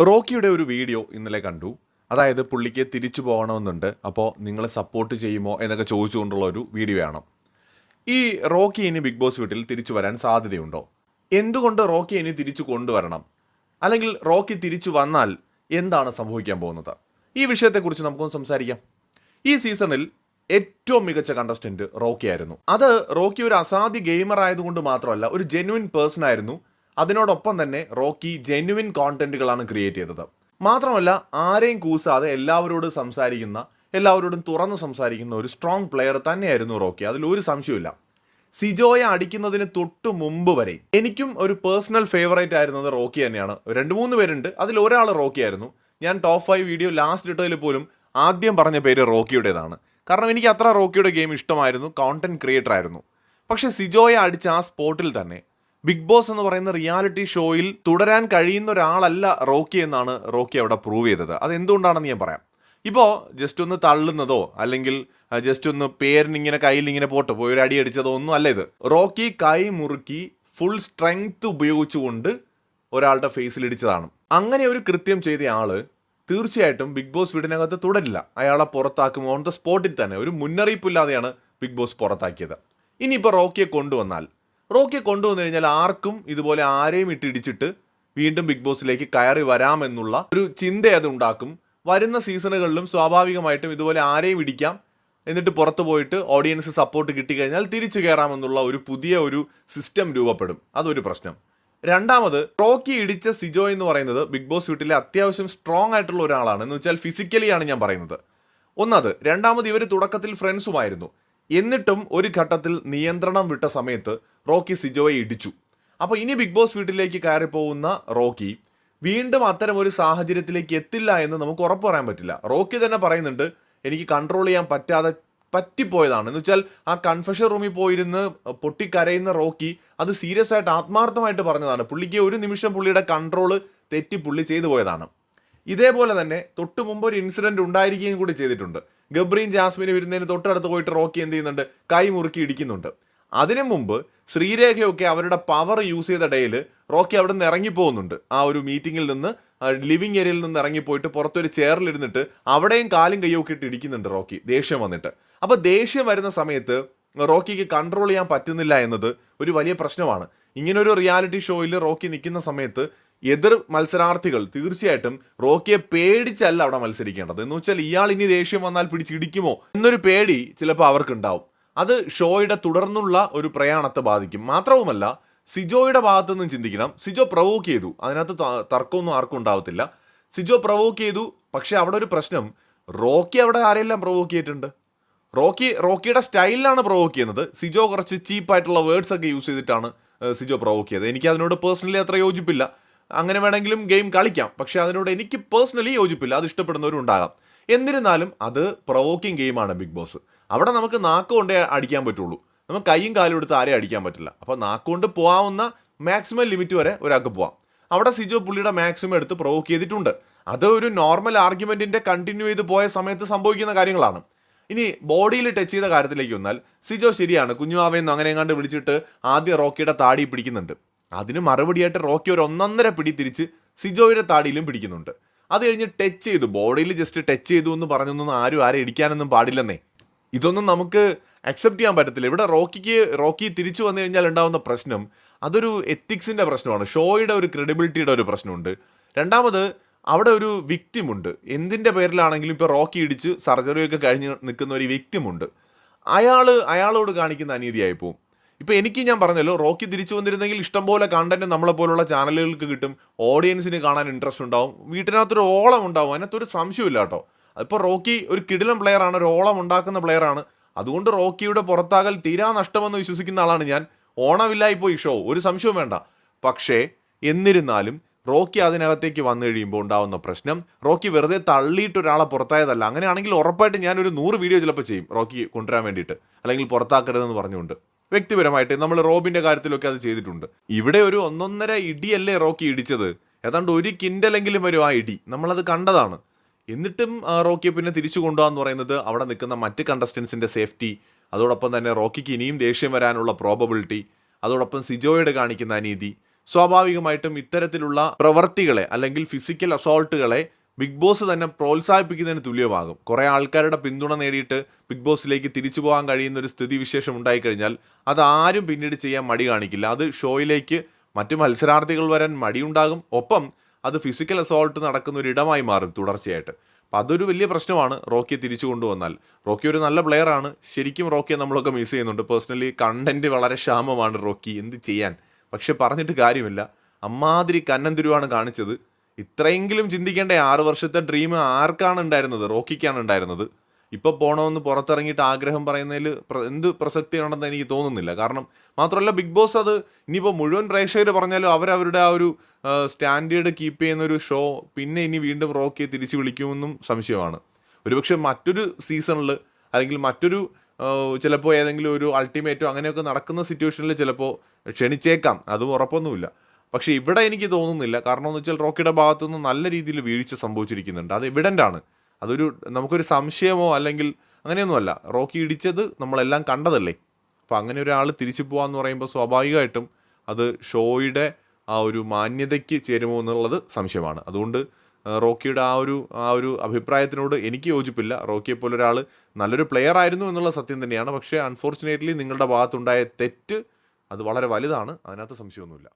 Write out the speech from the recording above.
റോക്കിയുടെ ഒരു വീഡിയോ ഇന്നലെ കണ്ടു. അതായത് പുള്ളിക്ക് തിരിച്ചു പോകണമെന്നുണ്ട്. അപ്പോൾ നിങ്ങൾ സപ്പോർട്ട് ചെയ്യുമോ എന്നൊക്കെ ചോദിച്ചുകൊണ്ടുള്ള ഒരു വീഡിയോ ആണ്. ഈ റോക്കി ഇനി ബിഗ് ബോസ് വീട്ടിൽ തിരിച്ചു വരാൻ സാധ്യതയുണ്ടോ? എന്തുകൊണ്ട് റോക്കി ഇനി തിരിച്ചു കൊണ്ടുവരണം? അല്ലെങ്കിൽ റോക്കി തിരിച്ചു വന്നാൽ എന്താണ് സംഭവിക്കാൻ പോകുന്നത്? ഈ വിഷയത്തെക്കുറിച്ച് നമുക്കൊന്ന് സംസാരിക്കാം. ഈ സീസണിൽ ഏറ്റവും മികച്ച കണ്ടസ്റ്റന്റ് റോക്കി ആയിരുന്നു. അത് റോക്കി ഒരു അസാധ്യ ഗെയിമർ ആയതുകൊണ്ട് മാത്രമല്ല ഒരു ജെന്വിൻ പേഴ്സൺ ആയിരുന്നു. അതിനോടൊപ്പം തന്നെ റോക്കി ജെന്യുവിൻ കോണ്ടന്റുകളാണ് ക്രിയേറ്റ് ചെയ്തത്. മാത്രമല്ല ആരെയും കൂസാതെ എല്ലാവരോടും സംസാരിക്കുന്ന എല്ലാവരോടും തുറന്ന് സംസാരിക്കുന്ന ഒരു സ്ട്രോങ് പ്ലെയർ തന്നെയായിരുന്നു റോക്കി. അതിൽ ഒരു സംശയമില്ല സിജോയെ അടിക്കുന്നതിന് തൊട്ടു മുമ്പ് വരെ എനിക്കും ഒരു പേഴ്സണൽ ഫേവറേറ്റ് ആയിരുന്നത് റോക്കി തന്നെയാണ്. രണ്ട് മൂന്ന് പേരുണ്ട്. അതിൽ ഒരാൾ റോക്കി ആയിരുന്നു. ഞാൻ ടോപ്പ് ഫൈവ് വീഡിയോ ലാസ്റ്റ് ഇട്ടതിൽ പോലും ആദ്യം പറഞ്ഞ പേര് റോക്കിയുടേതാണ്. കാരണം എനിക്ക് അത്ര റോക്കിയുടെ ഗെയിം ഇഷ്ടമായിരുന്നു. കോണ്ടന്റ് ക്രിയേറ്റർ ആയിരുന്നു. പക്ഷേ സിജോയെ അടിച്ച ആ സ്പോട്ടിൽ തന്നെ ബിഗ് ബോസ് എന്ന് പറയുന്ന റിയാലിറ്റി ഷോയിൽ തുടരാൻ കഴിയുന്ന ഒരാളല്ല റോക്കി എന്നാണ് റോക്കി അവിടെ പ്രൂവ് ചെയ്തത്. അത് എന്തുകൊണ്ടാണെന്ന് ഞാൻ പറയാം. ഇപ്പോൾ ജസ്റ്റ് ഒന്ന് തള്ളുന്നതോ അല്ലെങ്കിൽ ജസ്റ്റ് ഒന്ന് പേരിനിങ്ങനെ കയ്യിൽ ഇങ്ങനെ പോട്ട് പോയി ഒരു അടി അടിച്ചതോ ഒന്നും അല്ല ഇത്. റോക്കി കൈ മുറുക്കി ഫുൾ സ്ട്രെങ്ത് ഉപയോഗിച്ചുകൊണ്ട് ഒരാളുടെ ഫേസിൽ ഇടിച്ചതാണ്. അങ്ങനെ ഒരു കൃത്യം ചെയ്ത ആൾ തീർച്ചയായിട്ടും ബിഗ് ബോസ് വീടിനകത്ത് തുടരില്ല. അയാളെ പുറത്താക്കും ഓൺ ദ സ്പോട്ടിൽ തന്നെ. ഒരു മുന്നറിയിപ്പില്ലാതെയാണ് ബിഗ് ബോസ് പുറത്താക്കിയത്. ഇനിയിപ്പോൾ റോക്കിയെ കൊണ്ടുവന്നാൽ റോക്കിയെ കൊണ്ടുവന്നു കഴിഞ്ഞാൽ ആർക്കും ഇതുപോലെ ആരെയും ഇട്ടിടിച്ചിട്ട് വീണ്ടും ബിഗ് ബോസിലേക്ക് കയറി വരാമെന്നുള്ള ഒരു ചിന്ത അത് ഉണ്ടാക്കും. വരുന്ന സീസണുകളിലും സ്വാഭാവികമായിട്ടും ഇതുപോലെ ആരെയും ഇടിക്കാം. എന്നിട്ട് പുറത്തു പോയിട്ട് ഓഡിയൻസ് സപ്പോർട്ട് കിട്ടിക്കഴിഞ്ഞാൽ തിരിച്ചു കയറാമെന്നുള്ള ഒരു പുതിയ ഒരു സിസ്റ്റം രൂപപ്പെടും. അതൊരു പ്രശ്നം. രണ്ടാമത് റോക്കി ഇടിച്ച സിജോ എന്ന് പറയുന്നത് ബിഗ് ബോസ് വീട്ടിലെ അത്യാവശ്യം സ്ട്രോങ് ആയിട്ടുള്ള ഒരാളാണ്. എന്ന് വെച്ചാൽ ഫിസിക്കലി ആണ് ഞാൻ പറയുന്നത്. ഒന്നത് രണ്ടാമത് ഇവർ തുടക്കത്തിൽ ഫ്രണ്ട്സുമായിരുന്നു എന്നിട്ടും ഒരു ഘട്ടത്തിൽ നിയന്ത്രണം വിട്ട സമയത്ത് റോക്കി സിജോയെ ഇടിച്ചു. അപ്പോൾ ഇനി ബിഗ് ബോസ് വീട്ടിലേക്ക് കയറി പോകുന്ന റോക്കി വീണ്ടും അത്തരം ഒരു സാഹചര്യത്തിലേക്ക് എത്തില്ല എന്ന് നമുക്ക് ഉറപ്പ് പറയാൻ പറ്റില്ല. റോക്കി തന്നെ പറയുന്നുണ്ട് എനിക്ക് കൺട്രോൾ ചെയ്യാൻ പറ്റാതെ പറ്റിപ്പോയതാണ്. എന്ന് വെച്ചാൽ ആ കൺഫഷൻ റൂമിൽ പോയിരുന്ന് പൊട്ടിക്കരയുന്ന റോക്കി അത് സീരിയസ് ആയിട്ട് ആത്മാർത്ഥമായിട്ട് പറഞ്ഞതാണ്. പുള്ളിക്ക് ഒരു നിമിഷം പുള്ളിയുടെ കൺട്രോൾ തെറ്റി പുള്ളി ചെയ്തു പോയതാണ്. ഇതേപോലെ തന്നെ തൊട്ട് മുമ്പ് ഒരു ഇൻസിഡന്റ് ഉണ്ടായിരിക്കുകയും കൂടി ചെയ്തിട്ടുണ്ട്. ഗബ്രീൻ ജാസ്മിന് വരുന്നതിന് തൊട്ടടുത്ത് പോയിട്ട് റോക്കി എന്ത് ചെയ്യുന്നുണ്ട്? കൈ മുറുക്കി ഇടിക്കുന്നുണ്ട്. അതിനു മുമ്പ് ശ്രീരേഖയൊക്കെ അവരുടെ പവർ യൂസ് ചെയ്ത ഡേയിൽ റോക്കി അവിടെ നിന്ന് ഇറങ്ങിപ്പോകുന്നുണ്ട് ആ ഒരു മീറ്റിങ്ങിൽ നിന്ന് ലിവിങ് ഏരിയയിൽ നിന്ന് ഇറങ്ങിപ്പോയിട്ട് പുറത്തൊരു ചെയറിലിരുന്നിട്ട് അവിടെയും കാലും കയ്യൊക്കെ ഇട്ട് ഇടിക്കുന്നുണ്ട് റോക്കി ദേഷ്യം വന്നിട്ട്. അപ്പോൾ ദേഷ്യം വരുന്ന സമയത്ത് റോക്കിക്ക് കൺട്രോൾ ചെയ്യാൻ പറ്റുന്നില്ല എന്നത് ഒരു വലിയ പ്രശ്നമാണ്. ഇങ്ങനൊരു റിയാലിറ്റി ഷോയിൽ റോക്കി നിൽക്കുന്ന സമയത്ത് എതിർ മത്സരാർത്ഥികൾ തീർച്ചയായിട്ടും റോക്കിയെ പേടിച്ചല്ല അവിടെ മത്സരിക്കേണ്ടത്. എന്ന് വെച്ചാൽ ഇയാൾ ഇനി ദേഷ്യം വന്നാൽ പിടിച്ചിടിക്കുമോ എന്നൊരു പേടി ചിലപ്പോൾ അവർക്കുണ്ടാവും. അത് ഷോയുടെ തുടർന്നുള്ള ഒരു പ്രയാണത്തെ ബാധിക്കും. മാത്രവുമല്ല സിജോയുടെ ഭാഗത്തു നിന്നും ചിന്തിക്കണം. സിജോ പ്രവോക്ക് ചെയ്തു. അതിനകത്ത് തർക്കമൊന്നും ആർക്കും ഉണ്ടാവത്തില്ല. സിജോ പ്രവോക്ക് ചെയ്തു. പക്ഷേ അവിടെ ഒരു പ്രശ്നം. റോക്കി അവിടെ ആരെല്ലാം പ്രവോക്ക് ചെയ്തിട്ടുണ്ട്? റോക്കി റോക്കിയുടെ സ്റ്റൈലിലാണ് പ്രൊവോക്ക് ചെയ്യുന്നത്. സിജോ കുറച്ച് ചീപ്പായിട്ടുള്ള വേർഡ്സ് ഒക്കെ യൂസ് ചെയ്തിട്ടാണ് സിജോ പ്രൊവോക്ക് ചെയ്തത്. എനിക്ക് അതിനോട് പേഴ്സണലി അത്ര യോജിപ്പില്ല. അങ്ങനെ വേണമെങ്കിലും ഗെയിം കളിക്കാം. പക്ഷേ അതിനോട് എനിക്ക് പേഴ്സണലി യോജിപ്പില്ല. അത് ഇഷ്ടപ്പെടുന്നവരും ഉണ്ടാകാം. എന്നിരുന്നാലും അത് പ്രൊവോക്കിംഗ് ഗെയിമാണ് ബിഗ് ബോസ് അവിടെ നമുക്ക് നാക്കുകൊണ്ട് അടിക്കാൻ പറ്റുള്ളൂ. നമുക്ക് കൈയും കാലും എടുത്ത് ആരെയും അടിക്കാൻ പറ്റില്ല. അപ്പോൾ നാക്കുകൊണ്ട് പോകാവുന്ന മാക്സിമം ലിമിറ്റ് വരെ ഒരാൾക്ക് പോവാം. അവിടെ സിജോ പുള്ളിയുടെ മാക്സിമം എടുത്ത് പ്രൊവോക്ക് ചെയ്തിട്ടുണ്ട്. അത് ഒരു നോർമൽ ആർഗ്യുമെന്റിന്റെ കണ്ടിന്യൂ ചെയ്ത് പോയ സമയത്ത് സംഭവിക്കുന്ന കാര്യങ്ങളാണ്. ഇനി ബോഡിയിൽ ടച്ച് ചെയ്ത കാര്യത്തിലേക്ക് വന്നാൽ സിജോ ശരിയാണ്. കുഞ്ഞുവാവയെന്ന് അങ്ങനെ എങ്ങാണ്ട് വിളിച്ചിട്ട് ആദ്യം റോക്കിയുടെ താടി പിടിക്കുന്നുണ്ട്. അതിന് മറുപടിയായിട്ട് റോക്കി ഒരു ഒന്നൊന്നര പിടി തിരിച്ച് സിജോയുടെ താടിയിലും പിടിക്കുന്നുണ്ട്. അത് കഴിഞ്ഞ് ടച്ച് ചെയ്തു. ബോഡിയിൽ ജസ്റ്റ് ടച്ച് ചെയ്തു എന്ന് പറഞ്ഞൊന്നും ആരും ആരെ ഇടിക്കാനൊന്നും പാടില്ലെന്നേ. ഇതൊന്നും നമുക്ക് അക്സെപ്റ്റ് ചെയ്യാൻ പറ്റത്തില്ല. ഇവിടെ റോക്കിക്ക് റോക്കി തിരിച്ചു വന്നു കഴിഞ്ഞാൽ ഉണ്ടാകുന്ന പ്രശ്നം അതൊരു എത്തിക്സിന്റെ പ്രശ്നമാണ്. ഷോയുടെ ഒരു ക്രെഡിബിലിറ്റിയുടെ ഒരു പ്രശ്നമുണ്ട്. രണ്ടാമത് അവിടെ ഒരു വിക്റ്റിമുണ്ട് ഉണ്ട്. എന്തിന്റെ പേരിലാണെങ്കിലും ഇപ്പോൾ റോക്കി ഇടിച്ച് സർജറിയൊക്കെ കഴിഞ്ഞ് നിൽക്കുന്ന ഒരു വിക്റ്റിമുണ്ട് അയാൾ അയാളോട് കാണിക്കുന്ന അനീതിയായി പോകും ഇപ്പോൾ എനിക്ക് ഞാൻ പറഞ്ഞല്ലോ റോക്കി തിരിച്ചു വന്നിരുന്നെങ്കിൽ ഇഷ്ടംപോലെ കണ്ടന്റ് നമ്മളെ പോലുള്ള ചാനലുകൾക്ക് കിട്ടും. ഓഡിയൻസിന് കാണാൻ ഇൻട്രസ്റ്റ് ഉണ്ടാവും. വീട്ടിനകത്തൊരു ഓളം ഉണ്ടാവും. അതിനകത്തൊരു സംശയമില്ല കേട്ടോ. അതിപ്പോൾ റോക്കി ഒരു കിടിലം പ്ലെയർ ആണ് ഒരു ഓളം ഉണ്ടാക്കുന്ന പ്ലെയർ ആണ്. അതുകൊണ്ട് റോക്കിയുടെ പുറത്താകൽ തീരാ നഷ്ടമെന്ന് വിശ്വസിക്കുന്ന ആളാണ് ഞാൻ. ഓണമില്ലായി പോയി ഷോ. ഒരു സംശയവും വേണ്ട. പക്ഷേ എന്നിരുന്നാലും റോക്കി അതിനകത്തേക്ക് വന്നു കഴിയുമ്പോൾ ഉണ്ടാവുന്ന പ്രശ്നം റോക്കി വെറുതെ തള്ളിയിട്ട് ഒരാളെ പുറത്തായതല്ല. അങ്ങനെയാണെങ്കിൽ ഉറപ്പായിട്ട് ഞാൻ ഒരു നൂറ് വീഡിയോ ചിലപ്പോൾ ചെയ്യും റോക്കി കൊണ്ടുവരാൻ വേണ്ടിയിട്ട്. അല്ലെങ്കിൽ പുറത്താക്കരുതെന്ന് പറഞ്ഞുകൊണ്ട്. വ്യക്തിപരമായിട്ട് നമ്മൾ റോബിന്റെ കാര്യത്തിലൊക്കെ അത് ചെയ്തിട്ടുണ്ട്. ഇവിടെ ഒരു ഒന്നൊന്നര ഇടിയല്ലേ റോക്കി ഇടിച്ചത്. ഏതാണ്ട് ഒരു കിൻഡലെങ്കിലും വരും ആ ഇടി. നമ്മളത് കണ്ടതാണ്. എന്നിട്ടും റോക്കിയെ പിന്നെ തിരിച്ചു കൊണ്ടുപോകാന്ന് പറയുന്നത് അവിടെ നിൽക്കുന്ന മറ്റ് കണ്ടസ്റ്റൻസിന്റെ സേഫ്റ്റി അതോടൊപ്പം തന്നെ റോക്കിക്ക് ഇനിയും ദേഷ്യം വരാനുള്ള പ്രോബബിലിറ്റി അതോടൊപ്പം സിജോയുടെ കാണിക്കുന്ന അനീതി. സ്വാഭാവികമായിട്ടും ഇത്തരത്തിലുള്ള പ്രവർത്തികളെ അല്ലെങ്കിൽ ഫിസിക്കൽ അസോൾട്ടുകളെ ബിഗ് ബോസ് തന്നെ പ്രോത്സാഹിപ്പിക്കുന്നതിന് തുല്യമാകും. കുറേ ആൾക്കാരുടെ പിന്തുണ നേടിയിട്ട് ബിഗ് ബോസിലേക്ക് തിരിച്ചു പോകാൻ കഴിയുന്ന ഒരു സ്ഥിതി വിശേഷം ഉണ്ടായിക്കഴിഞ്ഞാൽ ആരും പിന്നീട് ചെയ്യാൻ മടി കാണിക്കില്ല. അത് ഷോയിലേക്ക് മറ്റു മത്സരാർത്ഥികൾ വരാൻ മടിയുണ്ടാകും. ഒപ്പം അത് ഫിസിക്കൽ അസോൾട്ട് നടക്കുന്ന ഒരു ഇടമായി മാറും തുടർച്ചയായിട്ട്. അപ്പം അതൊരു വലിയ പ്രശ്നമാണ് റോക്കിയെ തിരിച്ചു കൊണ്ടുവന്നാൽ. റോക്കി ഒരു നല്ല പ്ലെയർ ആണ്. ശരിക്കും റോക്കിയെ നമ്മളൊക്കെ മിസ് ചെയ്യുന്നുണ്ട്. പേഴ്സണലി കണ്ടന്റ് വളരെ ക്ഷാമമാണ് റോക്കി. എന്ത് ചെയ്യാൻ? പക്ഷെ പറഞ്ഞിട്ട് കാര്യമില്ല. അമ്മാതിരി കന്നൻ തിരുവാണ് കാണിച്ചത്. ഇത്രയെങ്കിലും ചിന്തിക്കേണ്ട ആറ് വർഷത്തെ ഡ്രീം ആർക്കാണ് ഉണ്ടായിരുന്നത്? റോക്കിക്കാണ് ഉണ്ടായിരുന്നത്. ഇപ്പോൾ പോകണമെന്ന് പുറത്തിറങ്ങിയിട്ട് ആഗ്രഹം പറയുന്നതിൽ എന്ത് പ്രസക്തി ഉണ്ടെന്ന് എനിക്ക് തോന്നുന്നില്ല. കാരണം മാത്രമല്ല ബിഗ് ബോസ് അത് ഇനിയിപ്പോൾ മുഴുവൻ പ്രേക്ഷകർ പറഞ്ഞാലും അവരവരുടെ ആ ഒരു സ്റ്റാൻഡേർഡ് കീപ്പ് ചെയ്യുന്ന ഒരു ഷോ പിന്നെ ഇനി വീണ്ടും റോക്കിയെ തിരിച്ചു വിളിക്കുമെന്നും സംശയമാണ്. ഒരുപക്ഷെ മറ്റൊരു സീസണിൽ അല്ലെങ്കിൽ മറ്റൊരു ചിലപ്പോൾ ഏതെങ്കിലും ഒരു അൾട്ടിമേറ്റോ അങ്ങനെയൊക്കെ നടക്കുന്ന സിറ്റുവേഷനിൽ ചിലപ്പോൾ ക്ഷണിച്ചേക്കാം. അതും ഉറപ്പൊന്നുമില്ല. പക്ഷേ ഇവിടെ എനിക്ക് തോന്നുന്നില്ല. കാരണം എന്ന് വെച്ചാൽ റോക്കിയുടെ ഭാഗത്തുനിന്ന് നല്ല രീതിയിൽ വീഴ്ച സംഭവിച്ചിരിക്കുന്നുണ്ട്. അത് എവിഡന്റ് ആണ്. അതൊരു നമുക്കൊരു സംശയമോ അല്ലെങ്കിൽ അങ്ങനെയൊന്നുമല്ല. റോക്കി ഇടിച്ചത് നമ്മളെല്ലാം കണ്ടതല്ലേ? അപ്പോൾ അങ്ങനെ ഒരാൾ തിരിച്ചു പോകാന്ന് പറയുമ്പോൾ സ്വാഭാവികമായിട്ടും അത് ഷോയുടെ ആ ഒരു മാന്യതയ്ക്ക് ചേരുമോ എന്നുള്ളത് സംശയമാണ്. അതുകൊണ്ട് റോക്കിയുടെ ആ ഒരു ആ ഒരു അഭിപ്രായത്തിനോട് എനിക്ക് യോജിപ്പില്ല. റോക്കിയെ പോലെ ഒരാൾ നല്ലൊരു പ്ലെയർ ആയിരുന്നു എന്നുള്ള സത്യം തന്നെയാണ്. പക്ഷേ അൺഫോർച്ചുനേറ്റ്ലി നിങ്ങളുടെ ഭാഗത്തുണ്ടായ തെറ്റ് അത് വളരെ വലുതാണ്. അതിനകത്ത് സംശയമൊന്നുമില്ല.